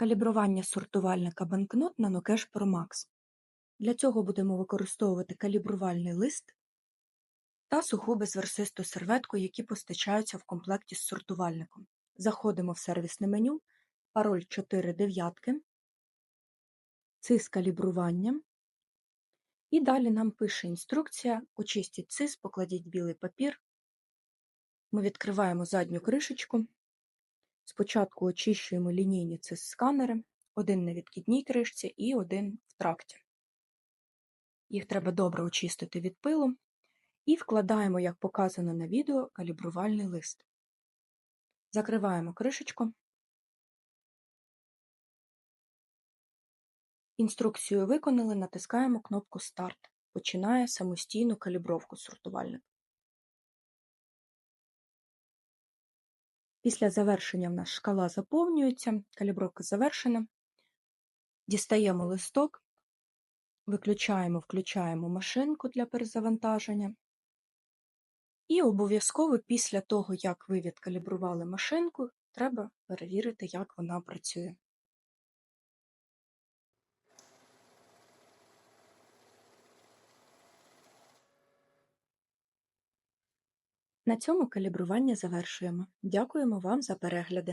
Калібрування сортувальника банкнот на Nocash Pro Max. Для цього будемо використовувати калібрувальний лист та суху безверсисту серветку, які постачаються в комплекті з сортувальником. Заходимо в сервісне меню, пароль 4 дев'ятки, цис калібрування. І далі нам пише інструкція «Очистіть цис, покладіть білий папір». Ми відкриваємо задню кришечку. Спочатку очищуємо лінійні цис-сканери, один на відкидній кришці і один в тракті. Їх треба добре очистити від пилу і вкладаємо, як показано на відео, калібрувальний лист. Закриваємо кришечку. Інструкцію виконали, натискаємо кнопку Старт. Починає самостійну калібровку сортувальник. Після завершення в нас шкала заповнюється, калібровка завершена. Дістаємо листок, виключаємо, включаємо машинку для перезавантаження. І обов'язково після того, як ви відкалібрували машинку, треба перевірити, як вона працює. На цьому калібрування завершуємо. Дякуємо вам за перегляди!